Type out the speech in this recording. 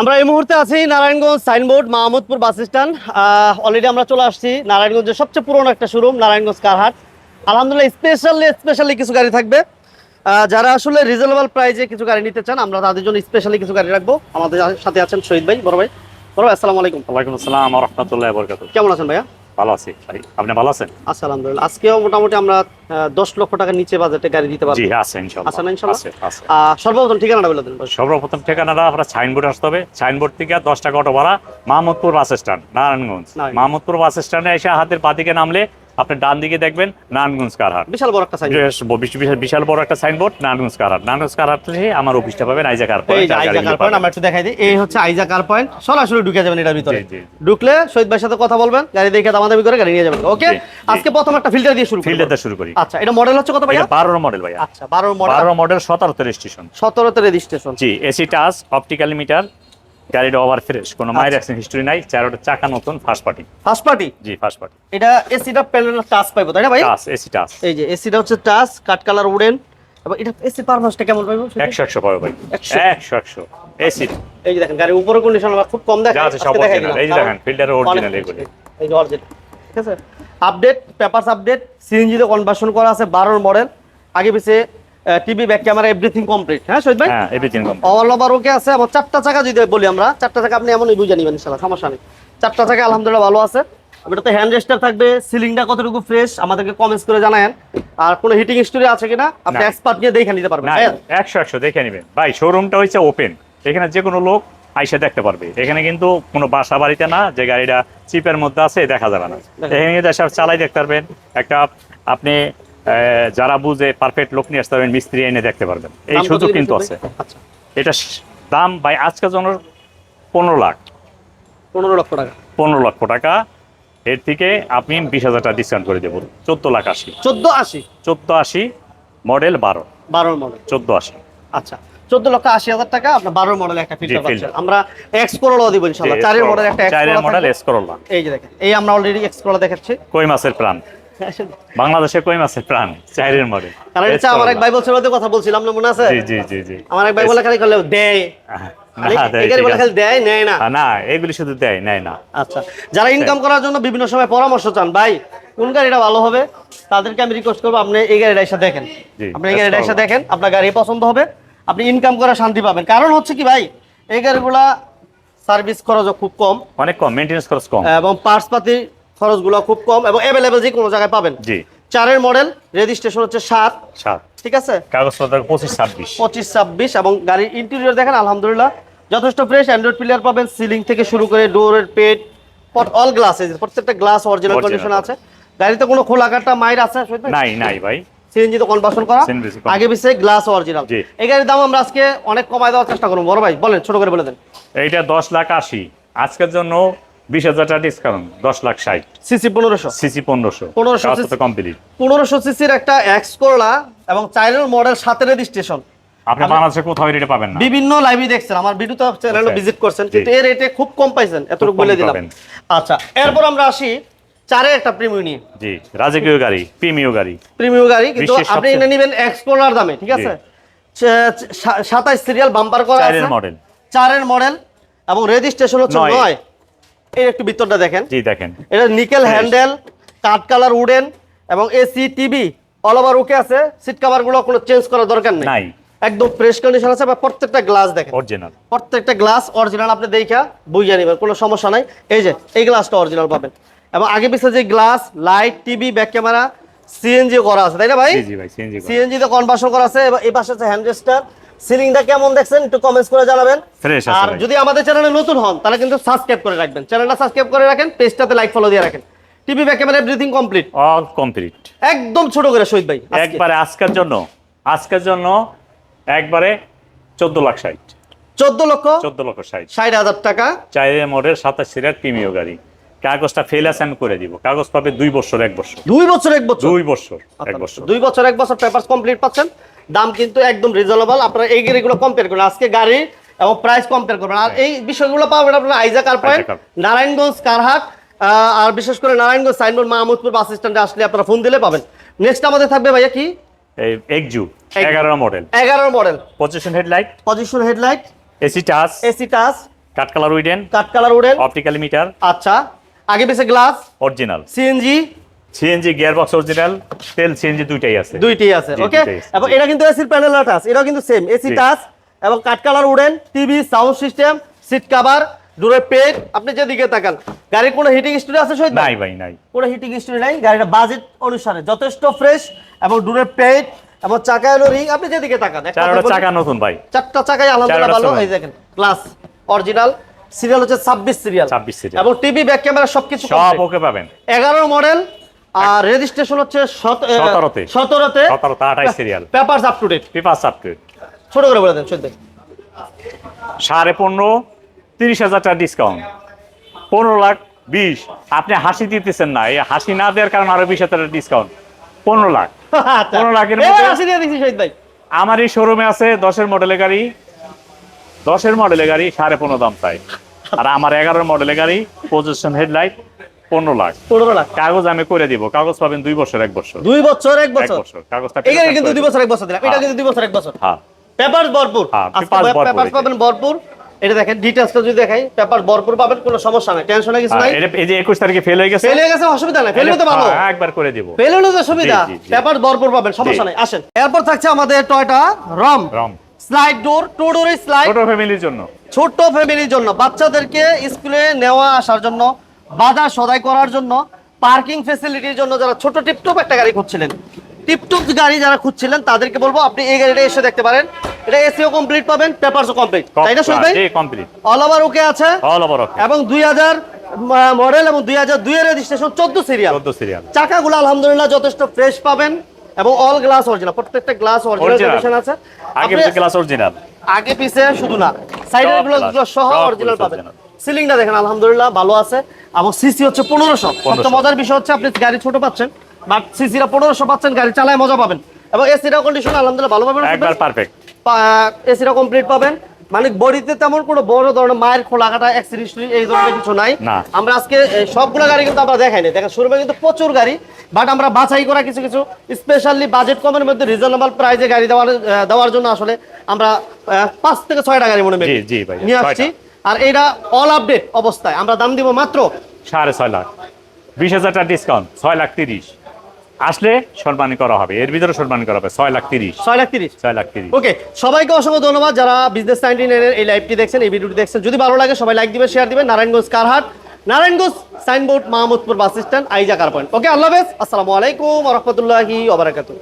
আমরা এই মুহূর্তে আছি Narayanganj Signboard Mahmudpur bus stand. Already আমরা চলে আসছি নারায়ণগঞ্জের সবচেয়ে পুরনো একটা শোরুম নারায়ণগঞ্জ কারহাট আলহামদুলিল্লাহ স্পেশালি স্পেশালি কিছু গাড়ি থাকবে। যারা আসলে রিজনেবল প্রাইজে কিছু গাড়ি নিতে চান আমরা তাদের জন্য স্পেশালি কিছু গাড়ি রাখব। আমাদের সাথে আছেন শহীদ ভাই বড় ভাই। বড় ভাই আসসালামু আলাইকুম। ওয়ালাইকুম আসসালাম রহমতুল্লাহ বরকাত কেমন আছেন ভাইয়া? ভালো আছি। আপনি ভালো আছেন? আচ্ছা আলহামদুলিল্লাহ। আজকেও মোটামুটি আমরা দশ লক্ষ টাকার নিচে বাজেটে গাড়ি দিতে পারব। জি আছে ইনশাল্লাহ। আছে আহ, সর্বপ্রথম ঠিকানাটা বলে দেন সর্বপ্রথম ঠিকানাটা আপনার সাইনবোর্ড আসতে হবে। সাইনবোর্ড থেকে দশ টাকা অটো ভাড়া Mahmudpur bus stand Narayanganj. Narayanganj. Mahmudpur bus স্ট্যান্ডে এসে হাতের পাতিকে নামলে আপনি ডান দিকে দেখবেন নারায়ণগঞ্জ কারহাট। বিশাল বড় একটা বিশ- বিশাল বড় একটা সাইনবোর্ড নারায়ণগঞ্জ কারহাট। নারায়ণগঞ্জ কারহাট থেকে আমার অফিসটা পাবেন আইজা কার এই আইজা কার পয়েন্ট আমরা একটু দেখাই দিই। এই হচ্ছে আইজা কার পয়েন্ট সরাসরি ঢুকে যাবেন এটার ভিতরে। ঢুকলে শহীদ ভাইয়ের সাথে কথা বলবেন গাড়ি দেখে দামাদামি করে গাড়ি নিয়ে যাবেন। ওকে। আজকে প্রথম একটা ফিল্টার দিয়ে শুরু করব ফিল্ডেতে শুরু করি। আচ্ছা এটা মডেল হচ্ছে কত ভাইয়া? এটা বারোর মডেল ভাইয়া। আচ্ছা 12 মডেল বারো মডেল সতেরোতে রেজিস্ট্রেশন 17 তে registration G AC touch optical meter গাড়িটা ওভার ফ্রেশ কোনো আচ্ছা। অ্যাক্সিডেন্ট হিস্টরি নাই চারোটা চাকা নতুন first party first party G first party এটা এসিটা প্যানেল টাচ পাইবো তাই না ভাই? টাচ এসি টাচ এই যে এসিটা হচ্ছে টাচ কাট কালার উডেন এবং এটা এসি পারফরম্যান্সটা কেমন পাইবো? একশো একশো পাবে ভাই। একশো? একশো একশো। এসি এই যে দেখেন গাড়ির উপরে কন্ডিশন আমরা খুব কম দেখাই যা আছে সব এই যে দেখেন, এগুলি। এই যে অরিজিনাল ঠিক আছে? আপডেট পেপারস আপডেট সিএনজিতে কনভার্সন করা আছে 12 মডেল আগে পিছে TV back camera everything complete হ্যাঁ শহীদ ভাই? হ্যাঁ এভরিথিং কম অল ওভার ওকে আছে এবং চারটা চাকা যদি বলি আমরা চারটা চাকা আপনি এমনই বুঝে নেবেন ইনশাআল্লাহ সমস্যা নেই। চারটা চাকা আলহামদুলিল্লাহ ভালো আছে। এটাতে হ্যান্ড রেস্টার থাকবে সিলিংটা কতটুকু ফ্রেশ আমাদেরকে কমেন্টস করে জানায়েন। আর কোনো হিটিং হিস্টোরি আছে কিনা আপনি। এক্সপার্ট নিয়ে দেখে নিতে পারবেন তাই? একশো একশো দেখে নেবেন। ভাই শোরুমটা হচ্ছে ওপেন এখানে যে কোনো লোক আইসা দেখতে পারবে। এখানে কিন্তু কোনো বাসা বাড়িতে না যে গাড়িটা চিপের মধ্যে আছে দেখা যাবে না। এখানে কিন্তু চালাই দেখতে পারবেন। একটা আপনি যারা বুঝে পারফেক্ট লোক নিয়ে আসতে পারবেন মিস্ত্রি এনে দেখতে পারবেন। এই সুযোগ কিন্তু আছে। আচ্ছা। এটা দাম ভাই আজকের জন্য পনেরো লাখ। পনেরো লক্ষ টাকা। পনেরো লক্ষ টাকা। এর থেকে আপনি বিশ হাজার টাকা ডিসকাউন্ট করে দেবো। চোদ্দ লাখ আশি। চোদ্দ আশি? চোদ্দ আশি মডেল বারো। বারোর মডেল চোদ্দ আশি। আচ্ছা। চোদ্দ লক্ষ আশি হাজার টাকা আপনার বারোর মডেল একটা ফিল্টার পাচ্ছেন। আমরা এক্স করোলাও দিব ইনশাল্লাহ চারের মডেল একটা চারের মডেল এস করোলা এই যে দেখেন এই আমরা অলরেডি এক্স করোলা দেখাচ্ছি। কই মাছের প্রাণ? বাংলাদেশে কই মাছের প্রাণ? চারের মডেল কারণ এটা আমার এক ভাই কথা বলছিলাম না মনে আছে? জি জি জি জি। আমার এক ভাই বলে খালি করলে দেয়। যারা ইনকাম করার জন্য বিভিন্ন সময় পরামর্শ চান ভাই কোন গাড়িটা ভালো হবে তাদেরকে আমি রিকোয়েস্ট করব আপনি এই গাড়িটা এসে দেখেন। আপনি এই গাড়িটা এসে দেখেন আপনার গাড়ি পছন্দ হবে আপনি ইনকাম করে শান্তি পাবেন। কারণ হচ্ছে কি ভাই এই গাড়িগুলা সার্ভিস খরচও খুব কম। অনেক কম মেনটেন্স খরচ কম। এবং পার্টস পাতি খরচগুলো খুব কম এবং অ্যাভেলেবেল যে কোনো জায়গায় পাবেন। জি। চারের মডেল রেজিস্ট্রেশন হচ্ছে সাত। সাত। ঠিক আছে? কাগজপত্র পঁচিশ ছাব্বিশ। পঁচিশ ছাব্বিশ এবং গাড়ির ইন্টেরিয়র দেখেন আলহামদুলিল্লাহ। যথেষ্ট ফ্রেশ অ্যান্ড্রয়েড প্লেয়ার পাবেন সিলিং থেকে শুরু করে ডোরের পেট অল গ্লাস প্রত্যেকটা গ্লাস অরিজিনাল কন্ডিশন আছে। গাড়িতে কোনো খোলাকাটা মাইর আছে নাই নাই ভাই। সিএনজি তো কনভার্সন করা। আগে পিছে গ্লাস অরিজিনাল এই গাড়ির দাম আমরা আজকে অনেক কমায় দেওয়ার চেষ্টা করব। বড় ভাই বলেন ছোট করে বলে দেন। এইটা দশ লাখ আশি। আজকের জন্য বিশ হাজার টাকা ডিসকাউন্ট দশ লাখ ষাট। সিসি পনেরোশো। সিসি পনেরোশো। পনেরোশো কমপ্লিট পনেরোশো সিসির একটা এক্স করলা এবং চাইনার মডেল সাথে রেজিস্ট্রেশন আপনি বাংলাদেশে কোথাও রেটে পাবেন না। বিভিন্ন লাইভে দেখছেন আমার ভিডিওতে চ্যানেলে ভিজিট করছেন কিন্তু এই রেটে খুব কম পাইছেন এতটুকু বলে দিলাম। আচ্ছা এরপর আমরা আসি চারে একটা প্রিমিয়ম নিয়ে। জি রাজকীয় গাড়ি প্রিমিয় গাড়ি। প্রিমিয় গাড়ি কিন্তু আপনি এনে নেবেন এক্সপ্লোরার দামে ঠিক আছে? 27 সিরিয়াল বাম্পার করা আছে। চারের মডেল চারের মডেল এবং রেজিস্ট্রেশন হচ্ছে নয়। এর একটু ভিতরটা দেখেন। জি দেখেন। এটা নিকেল হ্যাঁ। হ্যান্ডেল কাট কালার উডেন এবং AC TV all over okay আছে। সিট কভারগুলো কোনো চেঞ্জ করার দরকার নাই। একদম ফ্রেশ কন্ডিশন আছে বা প্রত্যেকটা গ্লাস দেখেন। অরিজিনাল প্রত্যেকটা গ্লাস অরিজিনাল আপনি দেখা বুঝিয়ে নেবেন কোনো সমস্যা নাই। এই যে এই গ্লাসটা অরিজিনাল পাবেন। এবং আগে পিছে যে glass light TV back camera CNG করা আছে তাই না ভাই? সিএনজি তে কনভার্সন করা আছে এবং এই পাশে আছে হ্যান্ড সিলিংটা কেমন দেখছেন একটু কমেন্টস করে জানাবেন। আর যদি আমাদের চ্যানেলে নতুন হন তাহলে কিন্তু সাবস্ক্রাইব করে রাখবেন। চ্যানেলটা সাবস্ক্রাইব করে রাখেন পেজটাতে লাইক ফলো দিয়ে রাখেন। TV back camera everything complete all complete একদম ছোট করে শহীদ ভাই একবারে আজকের জন্য আজকের জন্য একবারে চোদ্দ লাখ ষাট। চোদ্দ লক্ষ? চোদ্দ লক্ষ ষাট। ষাট হাজার টাকা? চাইরে মডেল সাতাশ সিরিয়ার প্রিমিয় গাড়ি। কাগজটা ফেল আছে আমি করে দিব। কাগজ পাবে দুই বছর এক বছর। দুই বছর এক বছর? দুই বছর এক বছর। দুই বছর এক বছর পেপারস কমপ্লিট পাচ্ছেন। দাম কিন্তু একদম রিজনেবল আপনারা এই গাড়িগুলো কম্পেয়ার করবেন। আজকে গাড়ি এবং প্রাইস কম্পেয়ার করবেন। আর এই বিষয়গুলো পাবেন আপনারা আইজা কার পয়েন্ট নারায়ণগঞ্জ কারহাট আর বিশেষ করে নারায়ণগঞ্জ সাইনবোর্ড মাহমুদপুর বাস স্ট্যান্ডে আসলে আপনারা ফোন দিলে পাবেন। নেক্সট আমাদের থাকবে ভাইয়া কি? একজু। এগারো মডেল এগারোর model position headlight position headlight AC touch AC touch cut colour wooden cut colour wooden optical meter আচ্ছা। আগে পিছে glass original CNG CNG gear box original তেল সিএনজি দুইটাই আছে। দুইটি আছে ওকে দুইটাই এবং এটা কিন্তু এসির প্যানেল টাচ এটাও কিন্তু সেম এসি টাচ এবং cut colour wooden TV sound system seat cover ডোরের পেড আপনি যেদিকে তাকান গাড়ির কোনো হিটিং স্টোরি আছে শহীদ নাই ভাই নাই। কোনো হিটিং স্টোরি নাই গাড়িটা বাজেট অনুসারে যথেষ্ট ফ্রেশ এবং ডোরের পেড এবং চাকা এলো রিং আপনি যেদিকে তাকান চারটা চাকা নতুন ভাই। চারটা চাকাই আলহামদুলিল্লাহ চারটা ভালো। এই দেখেন ক্লাস অরিজিনাল সিরিয়াল হচ্ছে ছাব্বিশ সিরিয়াল 26 serial। এবং টিভি ব্যাক ক্যামেরা সবকিছু সব ওকে পাবেন। এগারো মডেল আর রেজিস্ট্রেশন হচ্ছে সতেরোতে। সতেরোতে সতেরোতে, আঠাশ serial। Papers up to date paper subscribe ছোট করে বলে দেন সত্যি সাড়ে পনেরো তিরিশ হাজার টাকা ডিসকাউন্ট পনেরো লাখ বিশ। আপনি হাসি দিতেছেন না। এই হাসি না দেওয়ার কারণে আরও বিশ হাজার টাকা ডিসকাউন্ট পনেরো লাখ। আচ্ছা। পনেরো লাখের আমার এই শোরুমে আছে দশের মডেলের গাড়ি। দশের মডেলের গাড়ি সাড়ে পনেরো দাম চাই। আর আমার এগারোর মডেলের গাড়ি পজিশন হেডলাইট পনেরো লাখ। পনেরো লাখ। কাগজ আমি করে দিব। কাগজ পাবেন দুই বছর এক বছর। দুই বছর এক বছর। কাগজটা কিন্তু দুই বছর এক বছর দিলাম। এটা হ্যাঁ। কিন্তু দুই বছর এক বছর। হ্যাঁ। পেপারস ভরপুর। হ্যাঁ, এতে। পাবেন ভরপুর। এটা দেখেন যদি দেখাই পেপার ভরপুর পাবেন কোনো সমস্যা নাই। টেনশনে কিছু হ্যাঁ, নাই। এই যে একুশ তারিখে ফেল হয়ে গেছে? ফেল হয়ে গেছে অসুবিধা নাই। ফেল হতে ভালো একবার করে দিব। ফেল হলে তো সুবিধা। পেপার ভরপুর পাবেন সমস্যা নাই। আসেন। এরপর থাকছে আমাদের Toyota Roomy Roomy slide door two ডোরের স্লাইড ছোট ফ্যামিলির জন্য। ছোট্ট ফ্যামিলির জন্য। বাচ্চাদেরকে স্কুলে নেওয়া আসার জন্য। বাজার সদাই করার জন্য পার্কিং ফেসিলিটির জন্য যারা ছোট টিপটপ একটা গাড়ি খুঁজছিলেন টিপটপ গাড়ি যারা খুঁজছিলেন তাদেরকে বলব আপনি এই গাড়িটা এসে দেখতে পারেন। এটা এসিও কমপ্লিট পাবেন পেপারসও কমপ্লিট তাই না ভাই? কমপ্লিট অল ওভার ওকে আছে? অল ওভার ওকে এবং দুই হাজার মডেল এবং দুই হাজার দুই এর রেজিস্ট্রেশন চোদ্দ সিরিয়াল চোদ্দ সিরিয়াল চাকাগুলো আলহামদুলিল্লাহ যথেষ্ট ফ্রেশ পাবেন এবং অল গ্লাস অরিজিনাল প্রত্যেকটা গ্লাস অরিজিনাল। কন্ডিশন আছে। আগে ক্লাস অরিজিনাল আগে পিছে শুধু না সাইডেরগুলো সহ অরিজিনাল পাবেন। সিলিংটা দেখেন আলহামদুলিল্লাহ ভালো আছে। এবং সিসি হচ্ছে পনেরোশো। সবচেয়ে মজার বিষয় হচ্ছে আপনি গাড়ি ছোট পাচ্ছেন বাট সিসিটা পনেরোশো পাচ্ছেন গাড়ি চালায় মজা পাবেন। এবং এসিটা কন্ডিশন আলহামদুলিল্লাহ ভালো পাবেন একবার পারফেক্ট এসিটা কমপ্লিট পাবেন। মানে বডিতে তেমন কোনো বড় ধরনের মায়ের খোলা কাটা অ্যাক্সিডেন্ট এই ধরনের কিছু নাই। আমরা আজকে সবগুলো গাড়ি কিন্তু আমরা দেখাই নাই। দেখেন শোরুমে কিন্তু প্রচুর গাড়ি বাট আমরা বাছাই করা কিছু কিছু স্পেশালি বাজেট কমের মধ্যে রিজনেবল প্রাইসে গাড়ি দেওয়ার দেওয়ার জন্য আসলে আমরা পাঁচ থেকে ছয়টা গাড়ি মনে নিয়ে আসছি। আর এটা অল আপডেট অবস্থায়। আমরা দাম দিব মাত্র সাড়ে ছয় লাখ। বিশ হাজার টাকা ডিসকাউন্ট ছয় লাখ তিরিশ। আসলে সম্মানী করা হবে। এর ভিতরে সম্মানী করা হবে। ছয় লাখ তিরিশ। ছয় লাখ তিরিশ। ছয় লাখ তিরিশ। ওকে সবাইকে অসংখ্য ধন্যবাদ যারা বিজনেস নাইনটি নাইনের এই লাইভটি দেখছেন এই ভিডিওটি দেখছেন। যদি ভালো লাগে সবাই লাইক দিবেন শেয়ার দিবেন। Narayanganj Karhat. Narayanganj signboard Mahmudpur bus stand আইজা car point okay আল্লাহ হাফেজ। আসসালামু আলাইকুম রহমতুল্লাহি ওবরাকাতুহ